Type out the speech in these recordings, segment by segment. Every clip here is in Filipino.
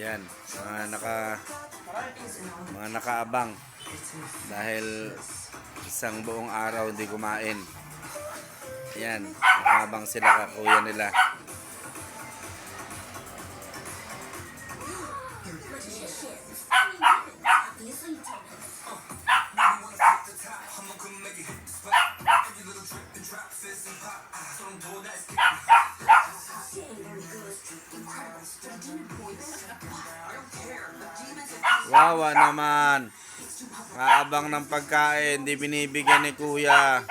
Yan, mga naka mga nakaabang dahil isang buong araw hindi kumain. Yan, nakaabang sila kakuya nila. Wawa naman. Kaabang ng pagkain, di binibigyan ni kuya.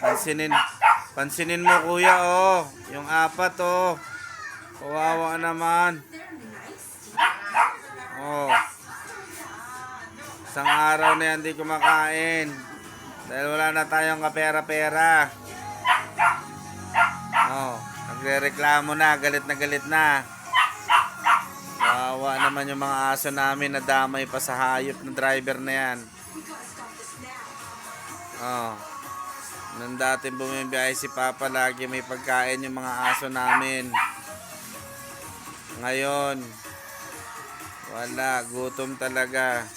Pansinin, pansinin mo kuya oh. Yung apat oh. Kawawa naman. Oh. Isang araw na yan di kumakain. Dahil wala na tayong kapera-pera. Oh, nagre-reklamo na, galit na galit na. Naman yung mga aso namin na damay pa sa hayop ng driver na yan. Oh. Nung dati bumibiyahe si Papa lagi may pagkain yung mga aso namin. Ngayon, wala, gutom talaga.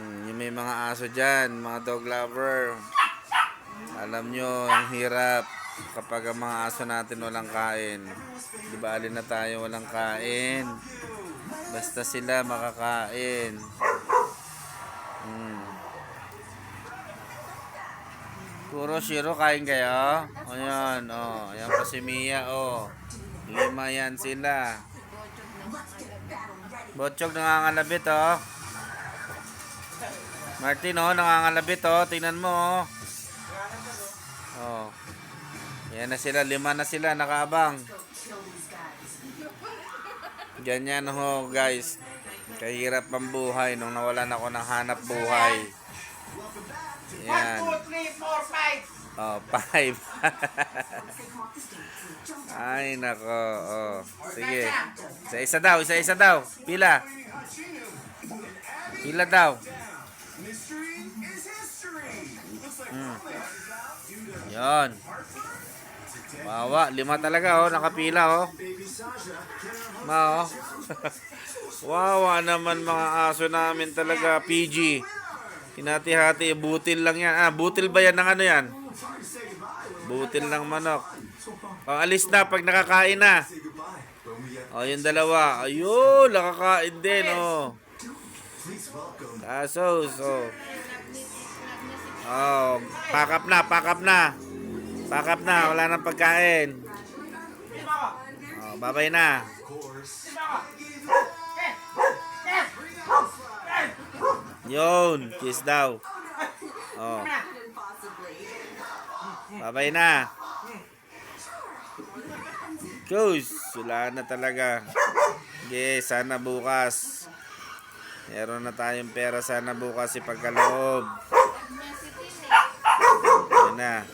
Hmm, yung may mga aso dyan, mga dog lover. Alam nyo, ang hirap kapag ang mga aso natin walang kain. Di ba alin na tayo walang kain? Basta sila makakain. Hmm. Puro shiro kain kayo? Ayan, oh. Ayan pa si Mia, oh. Lima yan sila. Botchog nangangalabit, oh. Martin, oh, nangangalabit, oh. Tingnan mo, oh. Oh. Yan na sila, lima na sila, nakaabang. Ganyan ho, guys. Kahirap ang buhay nung nawalan ako ng hanap buhay. Yan. 1, 2, 3, 4, 5. Oh, five. Ay, nako. Oh. Sige. Isa-isa daw, isa-isa daw. Pila. Pila daw. Hmm. Yon. Wawa, lima talaga oh, nakapila oh. Ma oh. Wawa naman mga aso namin talaga, PG. Hinati-hati, butil lang yan. Ah, butil ba yan ng ano yan? Butil ng manok. Oh, alis na pag nakakain na. Oh, yung dalawa. Ayun, nakakain din, oh. Kaso, so. Oh, pack up na, pack up na. Pack up na, wala nang pagkain. Oh, babay na. Yun, kiss daw. Oh. Babay na. Goes, wala na talaga. Okay, sana bukas. Meron na tayong pera sana bukas ipagkaloob. Yun na.